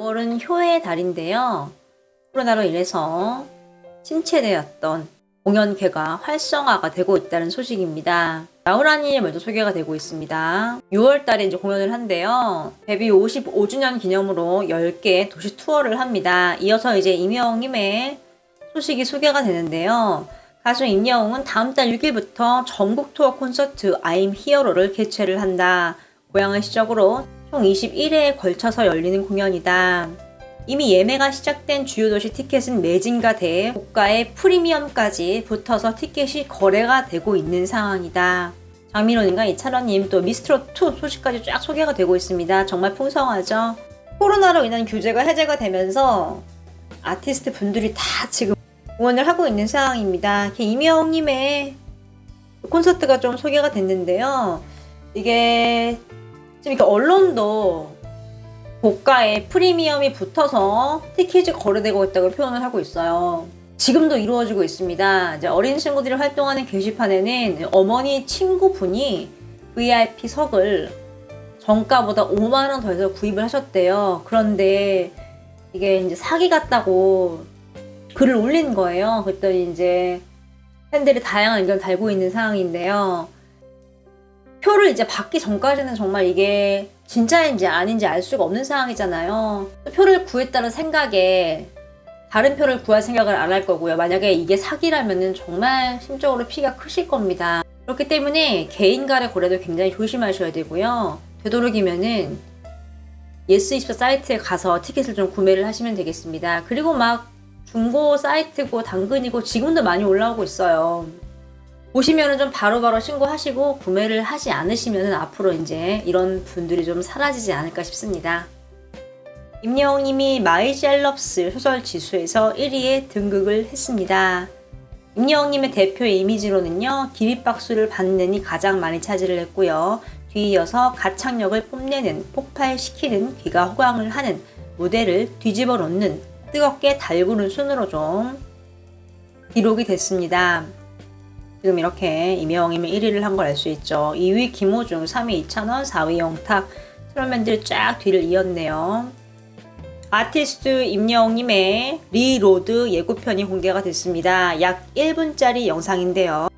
9월은 효의 달인데요. 코로나로 인해서 침체되었던 공연계가 활성화가 되고 있다는 소식입니다. 나우라니 먼저 소개가 되고 있습니다. 6월 달에 이제 공연을 한대요. 데뷔 55주년 기념으로 10개 도시 투어를 합니다. 이어서 이제 임영웅님의 소식이 소개가 되는데요. 가수 임영웅은 다음 달 6일부터 전국 투어 콘서트 I'm Hero를 개최를 한다. 고향을 시작으로 총 21회에 걸쳐서 열리는 공연이다. 이미 예매가 시작된 주요 도시 티켓은 매진가 돼 고가의 프리미엄까지 붙어서 티켓이 거래가 되고 있는 상황이다. 장민호님과 이찬원님 또 미스트롯2 소식까지 쫙 소개가 되고 있습니다. 정말 풍성하죠? 코로나로 인한 규제가 해제가 되면서 아티스트 분들이 다 지금 공연을 하고 있는 상황입니다. 이명님의 콘서트가 좀 소개가 됐는데요. 이게 지금 이렇게 언론도 고가의 프리미엄이 붙어서 티켓이 거래되고 있다고 표현을 하고 있어요. 지금도 이루어지고 있습니다. 이제 어린 친구들이 활동하는 게시판에는 어머니 친구분이 VIP석을 정가보다 5만원 더 해서 구입을 하셨대요. 그런데 이게 이제 사기 같다고 글을 올린 거예요. 그랬더니 이제 팬들이 다양한 의견을 달고 있는 상황인데요. 표를 이제 받기 전까지는 정말 이게 진짜인지 아닌지 알 수가 없는 상황이잖아요. 표를 구했다는 생각에 다른 표를 구할 생각을 안 할 거고요. 만약에 이게 사기라면은 정말 심적으로 피가 크실 겁니다. 그렇기 때문에 개인 간의 거래도 굉장히 조심하셔야 되고요. 되도록이면은 예스24 사이트에 가서 티켓을 좀 구매를 하시면 되겠습니다. 그리고 막 중고 사이트고 당근이고 지금도 많이 올라오고 있어요. 보시면은 좀 바로바로 신고하시고 구매를 하지 않으시면은 앞으로 이제 이런 분들이 좀 사라지지 않을까 싶습니다. 임영웅님이 마이셀럽스 소설 지수에서 1위에 등극을 했습니다. 임영웅님의 대표 이미지로는요, 기립박수를 받는이 가장 많이 차지를 했고요. 뒤이어서 가창력을 뽐내는, 폭발시키는, 귀가 호강을 하는, 무대를 뒤집어 놓는, 뜨겁게 달구는 순으로 좀 기록이 됐습니다. 지금 이렇게 임영웅님이 1위를 한 걸 알 수 있죠. 2위 김호중, 3위 이찬원, 4위 영탁, 트롯맨들이 쫙 뒤를 이었네요. 아티스트 임영웅님의 리로드 예고편이 공개가 됐습니다. 약 1분짜리 영상인데요.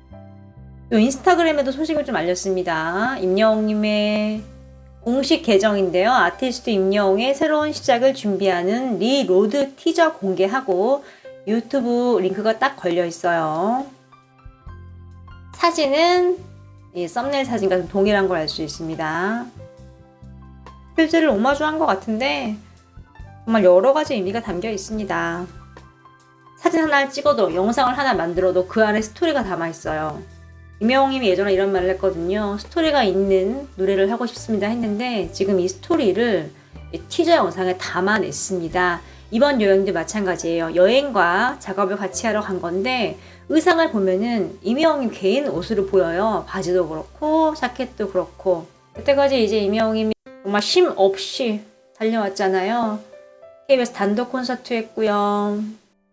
인스타그램에도 소식을 좀 알렸습니다. 임영웅님의 공식 계정인데요. 아티스트 임영웅의 새로운 시작을 준비하는 리로드 티저 공개하고 유튜브 링크가 딱 걸려 있어요. 사진은 이 썸네일 사진과 좀 동일한 걸 알 수 있습니다. 필즈를 오마주한 것 같은데 정말 여러 가지 의미가 담겨 있습니다. 사진 하나를 찍어도 영상을 하나 만들어도 그 안에 스토리가 담아 있어요. 임영웅님이 예전에 이런 말을 했거든요. 스토리가 있는 노래를 하고 싶습니다 했는데 지금 이 스토리를 티저 영상에 담아냈습니다. 이번 여행도 마찬가지예요. 여행과 작업을 같이 하러 간 건데 의상을 보면은 이미영님 개인 옷으로 보여요. 바지도 그렇고 자켓도 그렇고 그때까지 이제 이미영님이 정말 쉼 없이 달려왔잖아요. KBS 단독 콘서트 했고요.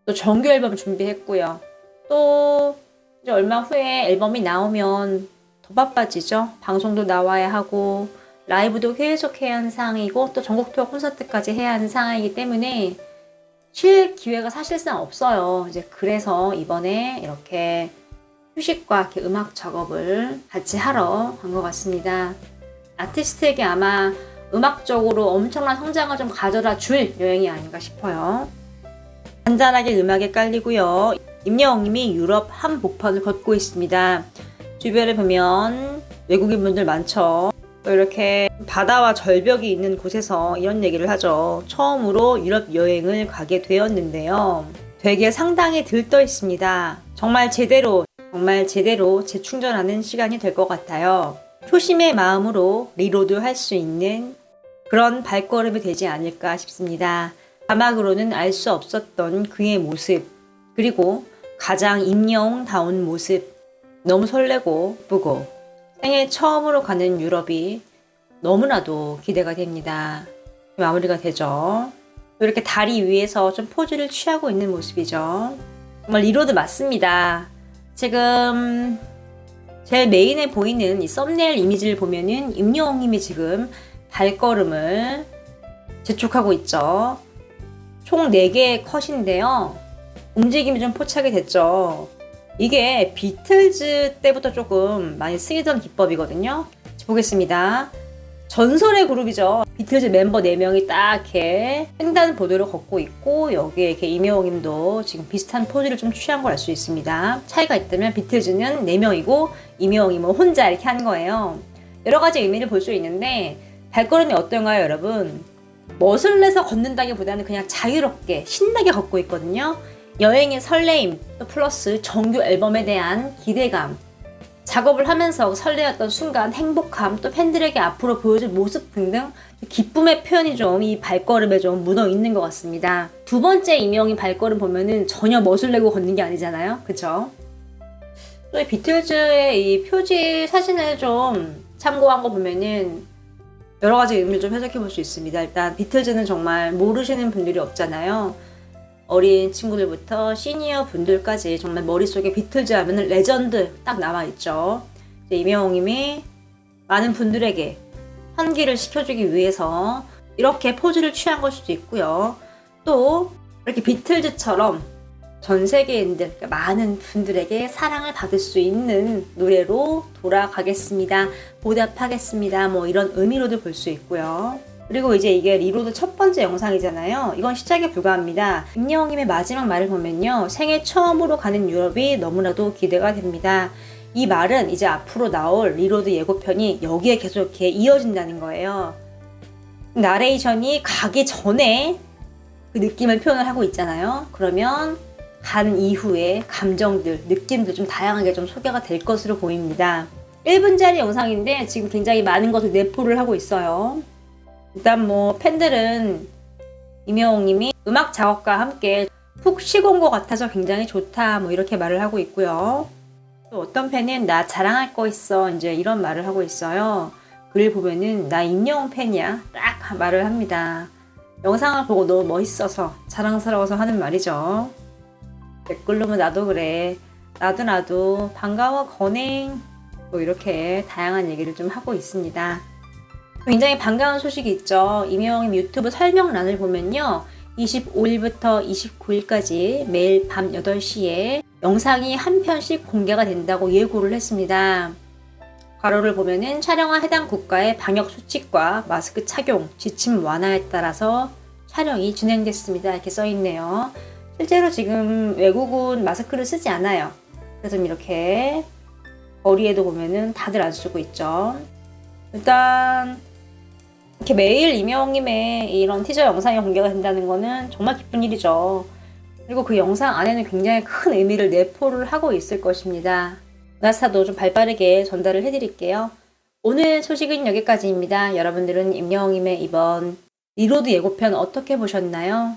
또 정규 앨범 준비했고요. 또 이제 얼마 후에 앨범이 나오면 더 바빠지죠. 방송도 나와야 하고 라이브도 계속 해야 하는 상황이고 또 전국 투어 콘서트까지 해야 하는 상황이기 때문에 쉴 기회가 사실상 없어요. 이제 그래서 이번에 이렇게 휴식과 이렇게 음악 작업을 같이 하러 간 것 같습니다. 아티스트에게 아마 음악적으로 엄청난 성장을 좀 가져다 줄 여행이 아닌가 싶어요. 간단하게 음악에 깔리고요. 임여웅님이 유럽 한 복판을 걷고 있습니다. 주변에 보면 외국인 분들 많죠. 이렇게 바다와 절벽이 있는 곳에서 이런 얘기를 하죠. 처음으로 유럽 여행을 가게 되었는데요. 되게 상당히 들떠 있습니다. 정말 제대로, 정말 제대로 재충전하는 시간이 될 것 같아요. 초심의 마음으로 리로드 할 수 있는 그런 발걸음이 되지 않을까 싶습니다. 자막으로는 알 수 없었던 그의 모습, 그리고 가장 임영다운 모습, 너무 설레고 예쁘고 생애 처음으로 가는 유럽이 너무나도 기대가 됩니다. 마무리가 되죠. 이렇게 다리 위에서 좀 포즈를 취하고 있는 모습이죠. 정말 리로드 맞습니다. 지금 제 메인에 보이는 이 썸네일 이미지를 보면은 임영웅님이 지금 발걸음을 재촉하고 있죠. 총 4개의 컷인데요. 움직임이 좀 포착이 됐죠. 이게 비틀즈 때부터 조금 많이 쓰이던 기법이거든요. 보겠습니다. 전설의 그룹이죠. 비틀즈 멤버 4명이 딱 이렇게 횡단보도를 걷고 있고 여기에 이렇게 이명웅님도 지금 비슷한 포즈를 좀 취한 걸 알 수 있습니다. 차이가 있다면 비틀즈는 4명이고 이명웅님은 혼자 이렇게 한 거예요. 여러 가지 의미를 볼 수 있는데 발걸음이 어떤가요 여러분? 멋을 내서 걷는다기보다는 그냥 자유롭게 신나게 걷고 있거든요. 여행의 설레임 또 플러스 정규 앨범에 대한 기대감 작업을 하면서 설레었던 순간 행복함 또 팬들에게 앞으로 보여줄 모습 등등 기쁨의 표현이 좀 이 발걸음에 좀 묻어 있는 것 같습니다. 두 번째 이명희 발걸음 보면은 전혀 멋을 내고 걷는 게 아니잖아요. 그쵸? 또이 비틀즈의 이 표지 사진을 좀 참고한 거 보면은 여러 가지 의미를 좀 해석해 볼 수 있습니다. 일단 비틀즈는 정말 모르시는 분들이 없잖아요. 어린 친구들부터 시니어 분들까지 정말 머릿속에 비틀즈 하면 레전드 딱 남아있죠. 이명웅님이 많은 분들에게 환기를 시켜주기 위해서 이렇게 포즈를 취한 걸 수도 있고요. 또 이렇게 비틀즈처럼 전 세계인들, 그러니까 많은 분들에게 사랑을 받을 수 있는 노래로 돌아가겠습니다. 보답하겠습니다. 뭐 이런 의미로도 볼 수 있고요. 그리고 이제 이게 리로드 첫 번째 영상이잖아요. 이건 시작에 불과합니다. 임영웅님의 마지막 말을 보면요. 생애 처음으로 가는 유럽이 너무나도 기대가 됩니다. 이 말은 이제 앞으로 나올 리로드 예고편이 여기에 계속 이렇게 이어진다는 거예요. 나레이션이 가기 전에 그 느낌을 표현을 하고 있잖아요. 그러면 간 이후에 감정들, 느낌도 좀 다양하게 좀 소개가 될 것으로 보입니다. 1분짜리 영상인데 지금 굉장히 많은 것을 내포를 하고 있어요. 일단 뭐 팬들은 이명웅님이 음악 작업과 함께 푹 쉬고 온 것 같아서 굉장히 좋다 뭐 이렇게 말을 하고 있고요. 또 어떤 팬은 나 자랑할 거 있어 이제 이런 말을 하고 있어요. 글 보면은 나 임영웅 팬이야 딱 말을 합니다. 영상을 보고 너무 멋있어서 자랑스러워서 하는 말이죠. 댓글로면 나도 그래. 나도 나도 반가워 건행. 뭐 이렇게 다양한 얘기를 좀 하고 있습니다. 굉장히 반가운 소식이 있죠. 이명웅 유튜브 설명란을 보면요. 25일부터 29일까지 매일 밤 8시에 영상이 한 편씩 공개가 된다고 예고를 했습니다. 괄호를 보면은 촬영한 해당 국가의 방역 수칙과 마스크 착용, 지침 완화에 따라서 촬영이 진행됐습니다. 이렇게 써 있네요. 실제로 지금 외국은 마스크를 쓰지 않아요. 그래서 이렇게 거리에도 보면은 다들 안 쓰고 있죠. 일단 이렇게 매일 이명님의 이런 티저 영상이 공개가 된다는 거는 정말 기쁜 일이죠. 그리고 그 영상 안에는 굉장히 큰 의미를 내포를 하고 있을 것입니다. 나사도 좀 발빠르게 전달을 해드릴게요. 오늘 소식은 여기까지입니다. 여러분들은 임영웅님의 이번 리로드 예고편 어떻게 보셨나요?